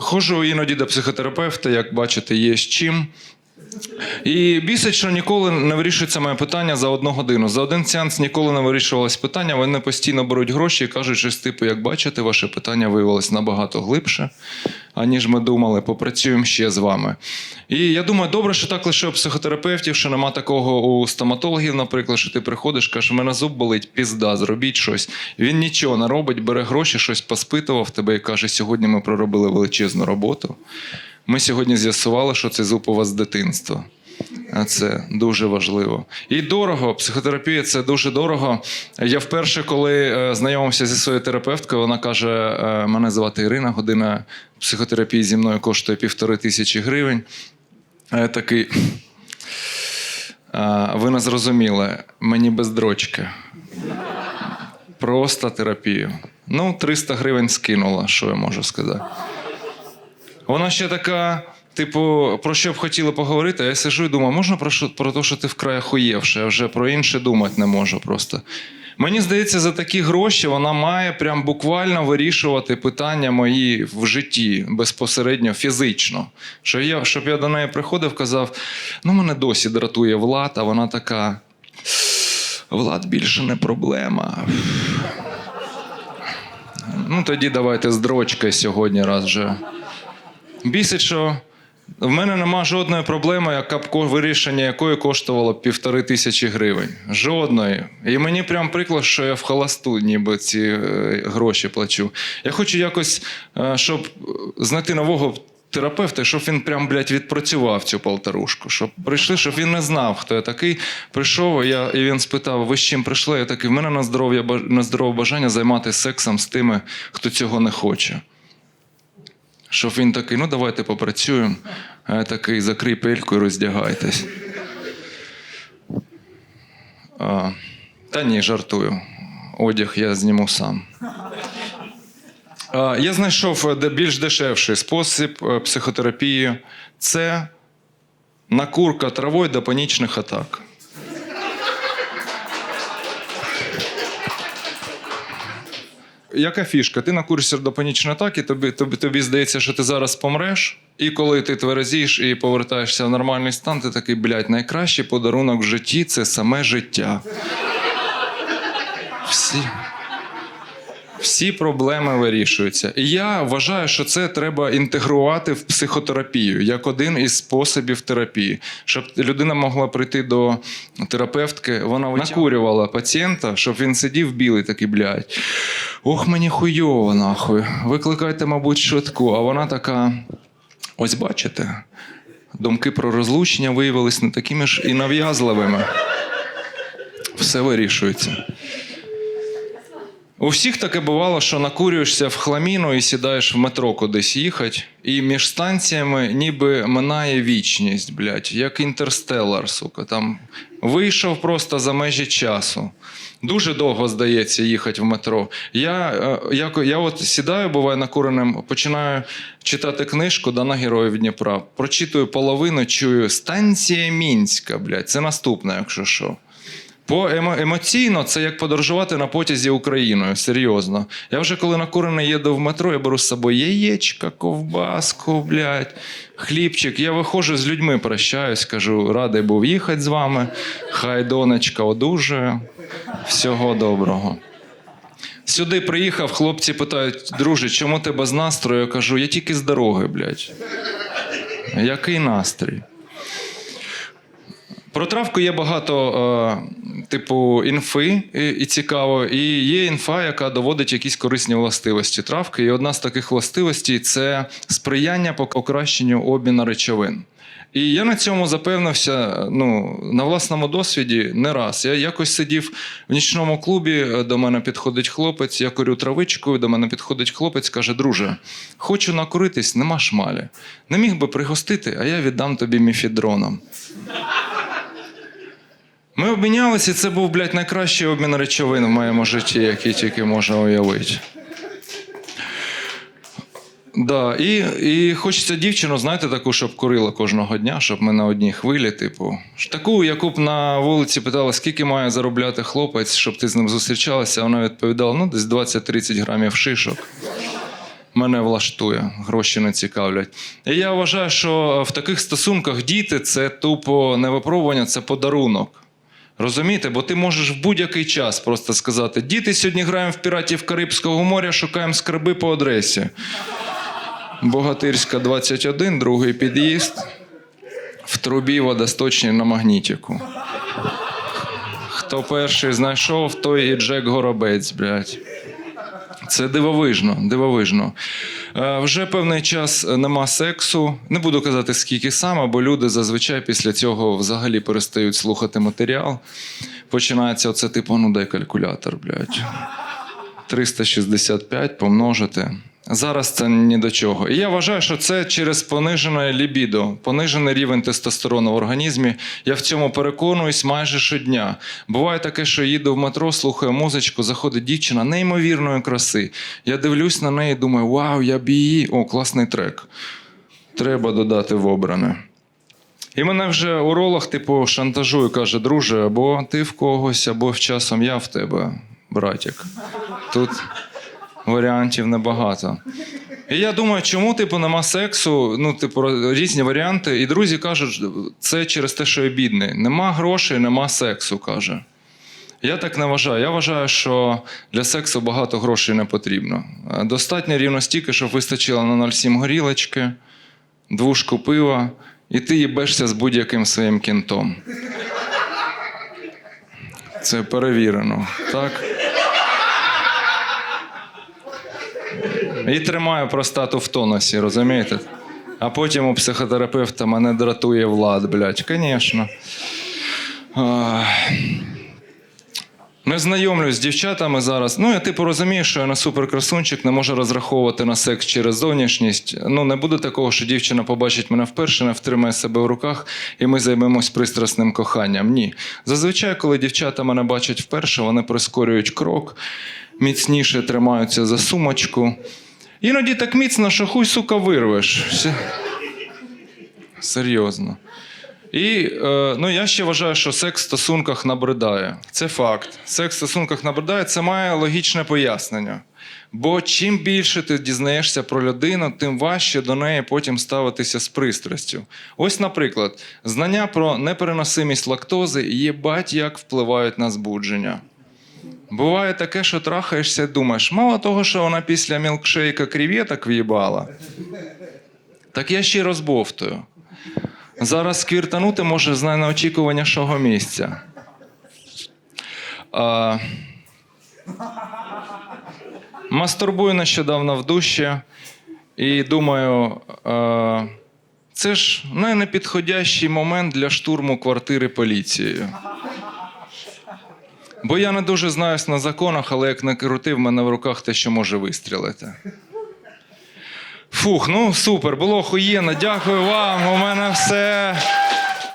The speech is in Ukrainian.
Ходжу іноді до психотерапевта, як бачите, є з чим. І бісить, що ніколи не вирішується моє питання за одну годину. За один сеанс ніколи не вирішувалось питання. Вони постійно беруть гроші і кажуть, що типу, як бачите, ваше питання виявилось набагато глибше, аніж ми думали. Попрацюємо ще з вами. І я думаю, добре, що так лише у психотерапевтів, що нема такого у стоматологів, наприклад, що ти приходиш, кажеш, мене зуб болить, пізда, зробіть щось. Він нічого не робить, бере гроші, щось поспитував тебе і каже, сьогодні ми проробили величезну роботу. Ми сьогодні з'ясували, що цей зуб у вас з дитинства. Це дуже важливо. І дорого. Психотерапія це дуже дорого. Я вперше, коли е, знайомився зі своєю терапевткою, вона каже: е, мене звати Ірина, година психотерапії зі мною коштує півтори тисячі гривень. Я такий. Ви не зрозуміли, мені без дрочки. Просто терапію. Ну, 300 гривень скинула, що я можу сказати. Вона ще така, типу, про що б хотіла поговорити, а я сижу і думаю, можна про, що, про те, що ти вкрай охуєвши, я вже про інше думати не можу просто. Мені здається, за такі гроші вона має прям буквально вирішувати питання мої в житті безпосередньо фізично. Що я, щоб я до неї приходив, казав: ну, мене досі дратує Влад, а вона така. Влад більше не проблема. Ну, тоді давайте з дрочкою сьогодні раз вже. Бісить, що в мене нема жодної проблеми, яка б вирішення якої коштувало півтори тисячі гривень. Жодної. І мені прям приклад, що я в холосту ніби ці е, гроші плачу. Я хочу якось, е, щоб знайти нового. Терапевта, щоб він прям, блядь, відпрацював цю полторушку. Щоб прийшли, щоб він не знав, хто я такий. Прийшов, я, і він спитав: ви з чим прийшли? Я такий, в мене на здоров'я на здорове бажання займатися сексом з тими, хто цього не хоче. Щоб він такий, ну давайте попрацюємо. А я такий, закрий пельку і роздягайтесь. А, та ні, жартую. Одяг я зніму сам. А, я знайшов е, більш дешевший спосіб е, психотерапії це накурка травою до панічних атак. Яка фішка? Ти накуришся до панічної атаки, тобі, тобі, тобі здається, що ти зараз помреш, і коли ти тверезієш і повертаєшся в нормальний стан, ти такий, блядь, найкращий подарунок в житті це саме життя. Всі. Всі проблеми вирішуються. І я вважаю, що це треба інтегрувати в психотерапію як один із способів терапії. Щоб людина могла прийти до терапевтки, вона накурювала пацієнта, щоб він сидів білий такий, блядь. Ох, мені хуйово, нахуй. Викликайте, мабуть, швидку. А вона така: ось бачите, думки про розлучення виявились не такими ж і нав'язливими. Все вирішується. У всіх таке бувало, що накурюєшся в хламіну і сідаєш в метро кудись їхати, і між станціями ніби минає вічність, блядь, як інтерстеллар, сука. Там вийшов просто за межі часу. Дуже довго здається їхати в метро. Я, е, я, я от сідаю, буває накуреним, починаю читати книжку Дана Героїв Дніпра. Прочитую половину, чую станція Мінська, блядь. Це наступне, якщо що. По емо- емоційно це як подорожувати на потязі Україною. Серйозно. Я вже коли накурений їду в метро, я беру з собою яєчка, ковбаску, блядь, хлібчик. Я виходжу з людьми, прощаюсь, кажу, радий був їхати з вами. Хай донечка одужує. Всього доброго. Сюди приїхав, хлопці питають, друже, чому ти без настрою? Я кажу, я тільки з дороги, блядь. Який настрій? Про травку є багато, е, типу, інфи і, цікаво. І є інфа, яка доводить якісь корисні властивості травки. І одна з таких властивостей це сприяння по покращенню обміну речовин. І я на цьому запевнився ну, на власному досвіді не раз. Я якось сидів в нічному клубі, е, до мене підходить хлопець, я курю травичкою, до мене підходить хлопець, каже: друже, хочу накуритись, нема шмалі. Не міг би пригостити, а я віддам тобі міфідроном. Ми обмінялися, і це був, блядь, найкращий обмін речовин в моєму житті, який тільки можна уявити. Да, і, і хочеться дівчину, знаєте, таку, щоб курила кожного дня, щоб ми на одній хвилі, типу. Таку, яку б на вулиці питала, скільки має заробляти хлопець, щоб ти з ним зустрічалася, вона відповідала: ну, десь 20-30 грамів шишок. мене влаштує, гроші не цікавлять. І я вважаю, що в таких стосунках діти це тупо не випробування, це подарунок. Розумієте? Бо ти можеш в будь-який час просто сказати: діти, сьогодні граємо в піратів Карибського моря, шукаємо скарби по адресі. Богатирська 21, другий під'їзд. В трубі водосточній на магнітіку. Хто перший знайшов, той і Джек Горобець, блядь. Це дивовижно, дивовижно. Е, вже певний час нема сексу. Не буду казати, скільки саме, бо люди зазвичай після цього взагалі перестають слухати матеріал. Починається оце типу, ну дай калькулятор, блядь. 365 помножити. Зараз це ні до чого. І я вважаю, що це через понижене лібідо, понижений рівень тестостерону в організмі. Я в цьому переконуюсь майже щодня. Буває таке, що їду в метро, слухаю музичку, заходить дівчина неймовірної краси. Я дивлюсь на неї і думаю, вау, я б її. О, класний трек. Треба додати в обране. І мене вже уролог, типу, шантажує, каже: друже, або ти в когось, або часом я в тебе, братік. Тут варіантів небагато. І я думаю, чому типу нема сексу? Ну, типу, різні варіанти. І друзі кажуть, це через те, що я бідний. Нема грошей, нема сексу, каже. Я так не вважаю. Я вважаю, що для сексу багато грошей не потрібно. Достатньо рівно стільки, щоб вистачило на 0,7 горілочки, двушку пива, і ти їбешся з будь-яким своїм кінтом. Це перевірено, так? І тримаю простату в тонусі, розумієте? А потім у психотерапевта мене дратує влад, блядь. Звісно. Не знайомлюсь з дівчатами зараз. Ну, я типу розумію, що я на суперкрасунчик не можу розраховувати на секс через зовнішність. Ну, не буде такого, що дівчина побачить мене вперше, не втримає себе в руках, і ми займемось пристрасним коханням. Ні. Зазвичай, коли дівчата мене бачать вперше, вони прискорюють крок, міцніше тримаються за сумочку. Іноді так міцно, що хуй, сука, вирвеш. Серйозно. І е, ну, я ще вважаю, що секс в стосунках набридає. Це факт. Секс в стосунках набридає, це має логічне пояснення. Бо чим більше ти дізнаєшся про людину, тим важче до неї потім ставитися з пристрастю. Ось, наприклад, знання про непереносимість лактози єбать як впливають на збудження. Буває таке, що трахаєшся думаєш, мало того, що вона після мілкшейка кріветок в'їбала, так я ще й розбовтую. Зараз сквіртанути може з неочікуванішого місця. А... Мастурбую нещодавно в душі і думаю, а... це ж не непідходящий момент для штурму квартири поліцією. Бо я не дуже знаюсь на законах, але як не крути, в мене в руках те, що може вистрілити. Фух, ну супер, було охуєнно. Дякую вам. У мене все.